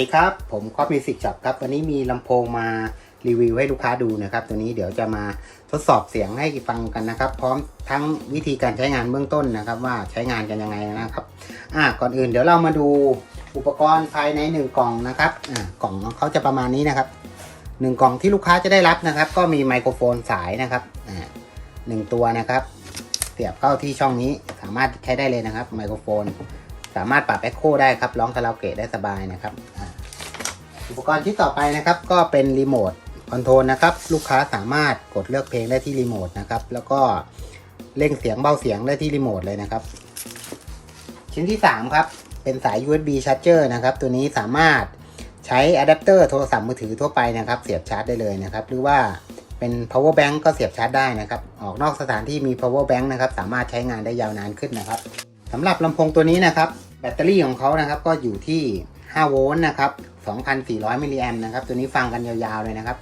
ดีครับ ผมคอปมิวสิกช็อปครับ วันนี้มีลำโพงมารีวิวให้ลูกค้าดูนะครับ ตัวนี้เดี๋ยวจะมาทดสอบเสียงให้ฟังกันนะครับ พร้อมทั้งวิธีการใช้งานเบื้องต้นนะครับ ว่าใช้งานกันยังไงนะครับ อ่าก่อนอื่นเดี๋ยวเรามาดูอุปกรณ์ภายในหนึ่งกล่องนะครับอ่ากล่องเขาจะประมาณนี้นะครับหนึ่งกล่องที่ลูกค้าจะได้รับนะครับ ก็มีไมโครโฟนสายนะครับอ่าหนึ่งตัวนะครับ เสียบเข้าที่ช่องนี้สามารถใช้ได้เลยนะครับไมโครโฟน สามารถปรับแอคโคได้ครับร้องคาราโอเกะได้สบายนะครับอุปกรณ์ที่ต่อไปนะครับก็เป็นรีโมทคอนโทรลนะครับลูกค้าสามารถกดเลือกเพลงได้ที่รีโมทนะครับแล้วก็เร่งเสียงเบาเสียงได้ที่รีโมทเลยนะครับ ชิ้นที่ 3 ครับ เป็นสาย USB charger นะครับ ตัวนี้สามารถใช้อะแดปเตอร์โทรศัพท์มือถือทั่วไปนะครับ เสียบชาร์จได้เลยนะครับ หรือว่าเป็น power bank ก็เสียบชาร์จได้นะครับ ออกนอกสถานที่มี power bank นะครับ สามารถใช้งานได้ยาวนานขึ้นนะครับ สำหรับลำโพงตัวนี้นะครับ แบตเตอรี่ของเขานะครับก็อยู่ที่ 5 โวลต์นะครับ 2,400 มิลลิแอมนะครับ ตัวนี้ฟังกันยาวๆเลยนะครับ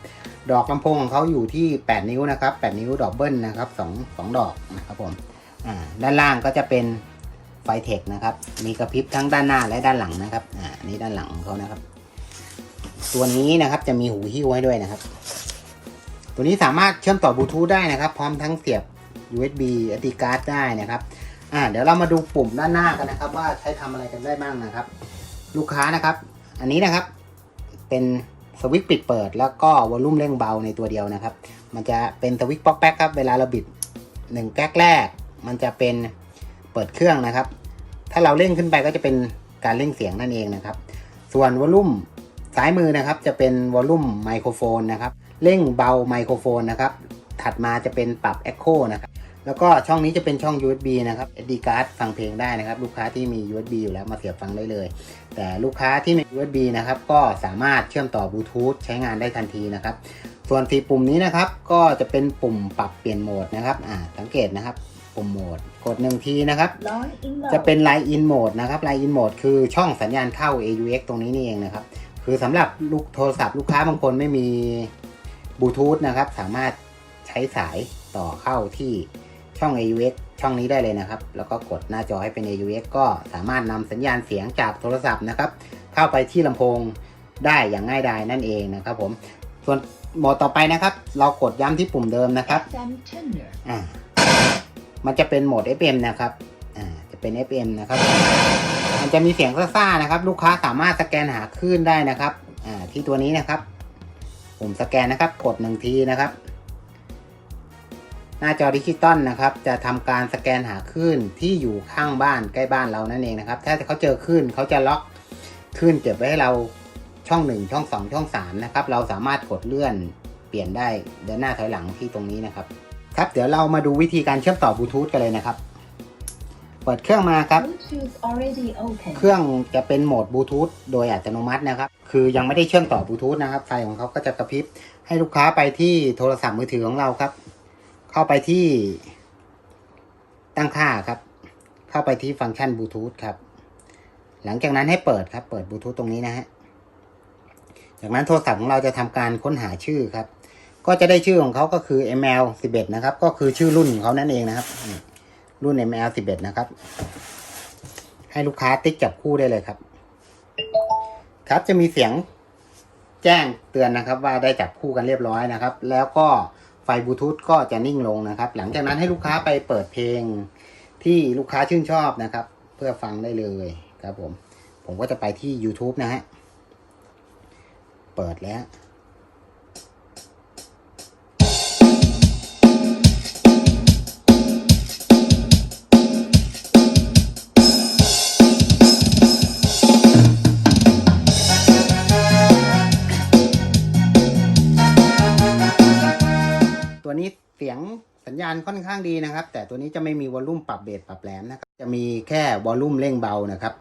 ดอกลำโพงของเขาอยู่ที่ 8 นิ้วนะครับ 8 นิ้วดอกเบิ้ลนะครับ2 2ดอกนะครับผมอ่าด้านล่างก็จะเป็นไฟเทคนะครับ มีกระพริบทั้งด้านหน้าและด้านหลังนะครับอ่านี่ด้านหลังของเขานะครับ ตัวนี้นะครับจะมีหูหิ้วให้ด้วยนะครับ ตัวนี้สามารถเชื่อมต่อบลูทูธได้นะครับ พร้อมทั้งเสียบ USB SD card ได้นะครับ อ่าเดี๋ยวเรามาดูปุ่มด้านหน้ากันนะครับ ว่าใช้ทำอะไรกันได้บ้างนะครับ ลูกค้านะครับ อันนี้นะครับ เป็นสวิตช์ปิดเปิด แล้วก็วอลลุ่มเร่งเบาในตัวเดียวนะครับ มันจะเป็นสวิตช์ป๊อกแป๊กครับเวลาเราบิดหนึ่งแก๊กแรก มันจะเป็นเปิดเครื่องนะครับ ถ้าเราเร่งขึ้นไปก็จะเป็นการเร่งเสียงนั่นเองนะครับ ส่วนวอลลุ่มซ้ายมือนะครับ จะเป็นวอลลุ่มไมโครโฟนนะครับเร่งเบาไมโครโฟนนะครับถัดมาจะเป็นปรับ Echo นะครับ แล้วก็ช่องนี้จะเป็นช่อง USB นะครับ SD card ฟังเพลงได้นะครับ ลูกค้าที่มี USB อยู่แล้วมาเสียบฟังได้เลย แต่ลูกค้าที่มี USB นะครับก็สามารถเชื่อมต่อบลูทูธใช้งานได้ทันทีนะครับ ส่วนสี่ปุ่มนี้นะครับก็จะเป็นปุ่มปรับเปลี่ยนโหมดนะครับอ่าสังเกตนะครับปุ่มโหมดกดหนึ่งทีนะครับ Line in mode จะเป็น Line In Mode นะครับ Line In Mode คือช่องสัญญาณเข้า AUX ตรงนี้นี่เองนะครับคือสำหรับลูกโทรศัพท์ลูกค้าบางคนไม่มีบลูทูธนะครับสามารถใช้สายต่อเข้าที่ ช่อง AUX ช่องนี้ได้เลยนะครับ แล้วก็กดหน้าจอให้เป็น AUX ก็สามารถนำสัญญาณเสียงจากโทรศัพท์นะครับ เข้าไปที่ลำโพงได้อย่างง่ายดายนั่นเองนะครับผม ส่วนโหมดต่อไปนะครับ เรากดย้ำที่ปุ่มเดิมนะครับอ่ามันจะเป็นโหมด FM นะครับอ่าจะเป็น FM นะครับ มันจะมีเสียงซ่าๆนะครับ ลูกค้าสามารถสแกนหาคลื่นได้นะครับอ่าที่ตัวนี้นะครับ ปุ่มสแกนนะครับ กดหนึ่งทีนะครับ หน้าจอดิจิตอลนะครับ จะทำการสแกนหาคลื่นที่อยู่ข้างบ้านใกล้บ้านเรานั่นเองนะครับ ถ้าเขาเจอคลื่นเขาจะล็อกคลื่นเก็บไว้ให้เราช่องหนึ่งช่องสองช่องสามนะครับ เราสามารถกดเลื่อนเปลี่ยนได้เดินหน้าถอยหลังที่ตรงนี้นะครับ ครับเดี๋ยวเรามาดูวิธีการเชื่อมต่อบลูทูธกันเลยนะครับ เปิดเครื่องมาครับ Bluetooth already open เครื่องจะเป็นโหมดบลูทูธโดยอัตโนมัตินะครับ คือยังไม่ได้เชื่อมต่อบลูทูธนะครับ ไฟของเขาก็จะกระพริบให้ลูกค้าไปที่โทรศัพท์มือถือของเราครับ เข้าไปที่ตั้งค่าครับ เข้าไปที่ฟังก์ชันบลูทูธครับ หลังจากนั้นให้เปิดครับ เปิดบลูทูธตรงนี้นะฮะ จากนั้นโทรศัพท์ของเราจะทำการค้นหาชื่อครับ ก็จะได้ชื่อของเขาก็คือ ML 11นะครับ ก็คือชื่อรุ่นของเขานั่นเองนะครับ รุ่น ML 11นะครับ ให้ลูกค้าติ๊กจับคู่ได้เลยครับ ครับจะมีเสียงแจ้งเตือนนะครับว่าได้จับคู่กันเรียบร้อยนะครับ แล้วก็ ฟบลูทูธก็จะนิ่งลงนะครับ หลังจากนั้นให้ลูกค้าไปเปิดเพลงที่ลูกค้าชื่นชอบนะครับ เพื่อฟังได้เลยครับผม ผมก็จะไปที่ YouTube นะฮะ เปิดแล้วตัว สียงสัญญาณค่อนข้างดีนะครับ แต่ตัวนี้จะไม่มีวอลลุ่มปรับเบสปรับแหลมนะครับ จะมีแค่วอลลุ่มเร่งเบานะครับ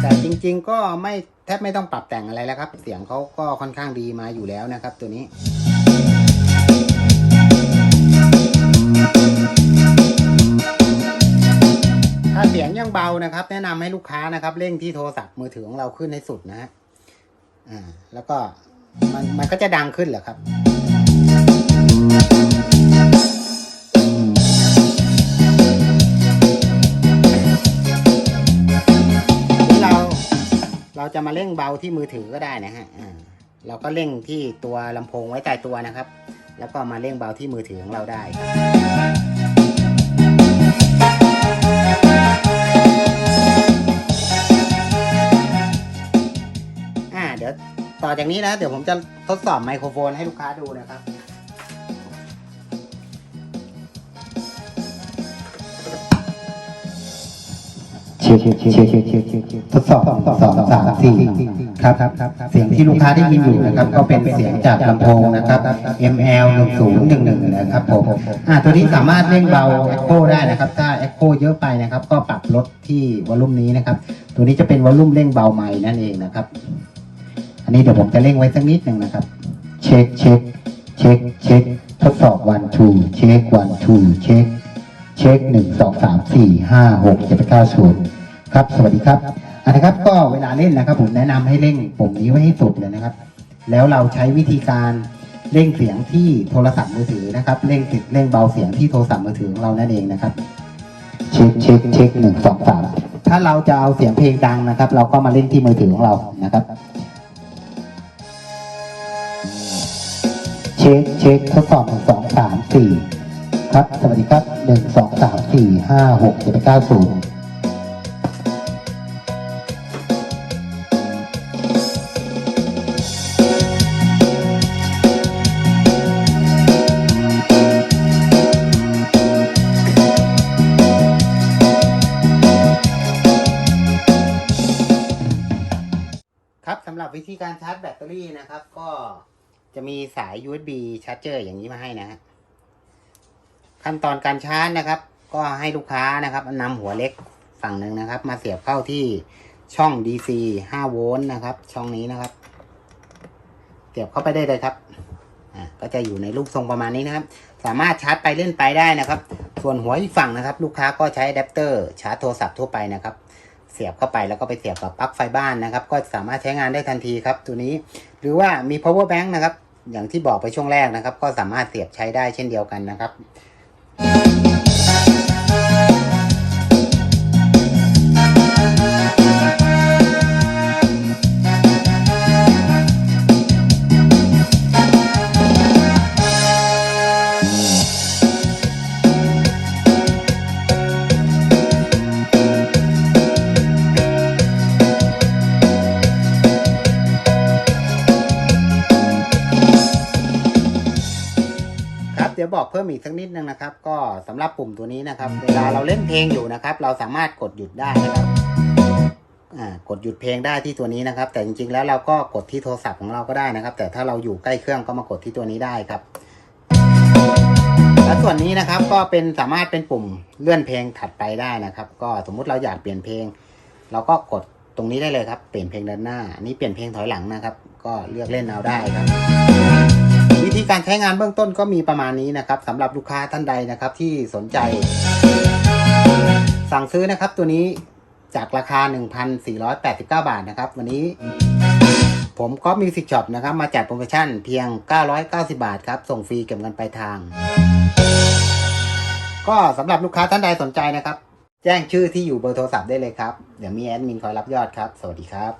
แต่จริงๆก็ไม่แทบไม่ต้องปรับแต่งอะไรแล้วครับ เสียงเขาก็ค่อนข้างดีมาอยู่แล้วนะครับ ตัวนี้ถ้าเสียงยังเบานะครับ แนะนำให้ลูกค้านะครับเร่งที่โทรศัพท์มือถือของเราขึ้นให้สุดนะฮะอ่าแล้วก็ มันมันก็จะดังขึ้นเหรอครับคจะมาเร่งเบาที่มือถือก็ได้นะฮะเราก็เร่งที่ตัวลำโพงไว้ใต้ตัวนะครับ แล้วก็มาเร่งเบาที่มือถือของเราได้อ่าเดี๋ยว ต่อจากนี้นะ เดี๋ยวผมจะทดสอบไมโครโฟนให้ลูกค้าดูนะครับเชียร์เชียร์เชียร์เชียร์เชียร์ทดสอบสองสามสี่ครับครับเสียงที่ลูกค้าได้ยินอยู่นะครับ ก็เป็นเสียงจากลำโพงนะครับ ML หนึ่งศูนย์หนึ่งหนึ่งนะครับผมอ่าตัวนี้สามารถเร่งเบาเอ็กโคได้นะครับ ถ้าเอ็กโคเยอะไปนะครับ ก็ปรับลดที่วอลลุ่มนี้นะครับ ตัวนี้จะเป็นวอลลุ่มเร่งเบาไม้นั่นเองนะครับ อันนี้เดี๋ยวผมจะเร่งไว้สักนิดหนึ่งนะครับ เช็คเช็คเช็คเช็คทดสอบ one two เช็ค one two เช็คเช็คหนึ่งสองสามสี่ห้าหกเจ็ดแปดเก้าศูนย์ครับ สวัสดีครับอันนะครับก็เวลาเล่นนะครับ ผมแนะนำให้เร่งปุ่มนี้ไว้ให้สุดเลยนะครับ แล้วเราใช้วิธีการเร่งเสียงที่โทรศัพท์มือถือนะครับเร่งติดเร่งเบาเสียงที่โทรศัพท์มือถือของเรานั่นเองนะครับ เช็คเช็คเช็คหนึ่งสองสามถ้าเราจะเอาเสียงเพลงดังนะครับ เราก็มาเล่นที่มือถือของเรานะครับ ช็คเช็คทดสอบหนึ่งสองสามสี่ครับ สวัสดีครับหนึ่งสองสามสี่ห้าหกเจ็ดแปดเก้าศูนย์ครับสำหรับวิธีการชาร์จแบตเตอรี่นะครับก็ จะมีสาย USB ชาร์จเจอร์อย่างนี้มาให้นะฮะขั้นตอนการชาร์จนะครับ ก็ให้ลูกค้านะครับนำหัวเล็กฝั่งหนึ่งนะครับ มาเสียบเข้าที่ช่อง DC 5 โวลต์นะครับ ช่องนี้นะครับ เสียบเข้าไปได้เลยครับอ่าก็จะอยู่ในรูปทรงประมาณนี้นะครับ สามารถชาร์จไปเล่นไปได้นะครับ ส่วนหัวอีกฝั่งนะครับ ลูกค้าก็ใช้อะแดปเตอร์ชาร์จโทรศัพท์ทั่วไปนะครับเสียบเข้าไปแล้วก็ไปเสียบกับปลั๊กไฟบ้านนะครับ ก็สามารถใช้งานได้ทันทีครับ ตัวนี้ หรือว่ามี power bank นะครับ อย่างที่บอกไปช่วงแรกนะครับ ก็สามารถเสียบใช้ได้เช่นเดียวกันนะครับ พิ่มอีกสักนิดนึงนะครับ ก็สำหรับปุ่มตัวนี้นะครับ เวลาเราเล่นเพลงอยู่นะครับ เราสามารถกดหยุดได้นะครับกดหยุดเพลงได้ที่ตัวนี้นะครับ แต่จริงๆแล้วเราก็กดที่โทรศัพท์ของเราก็ได้นะครับ แต่ถ้าเราอยู่ใกล้เครื่องก็มากดที่ตัวนี้ได้ครับและส่วนนี้นะครับก็เป็นสามารถเป็นปุ่มเลื่อนเพลงถัดไปได้นะครับ ก็สมมุติเราอยากเปลี่ยนเพลง เราก็กดตรงนี้ได้เลยครับ เปลี่ยนเพลงเดินหน้าอันนี้เปลี่ยนเพลงถอยหลังนะครับ ก็เลือกเล่นเอาได้ครับ ธีการใช้งานเบื้องต้นก็มีประมาณนี้นะครับสำหรับลูกค้าท่านใดนะครับที่สนใจ สั่งซื้อนะครับตัวนี้จากราคา 1,489 บาทนะครับ วันนี้ ผมก็มีสิกช็อปนะครับ มาจัดโปรโมชั่นเพียง 990 บาทครับ ส่งฟรีเก็บเงินปลายทาง ก็สำหรับลูกค้าท่านใดสนใจนะครับ แจ้งชื่อที่อยู่เบอร์โทรศัพท์ได้เลยครับ เดี๋ยวมีแอดมินคอยรับยอดครับ สวัสดีครับ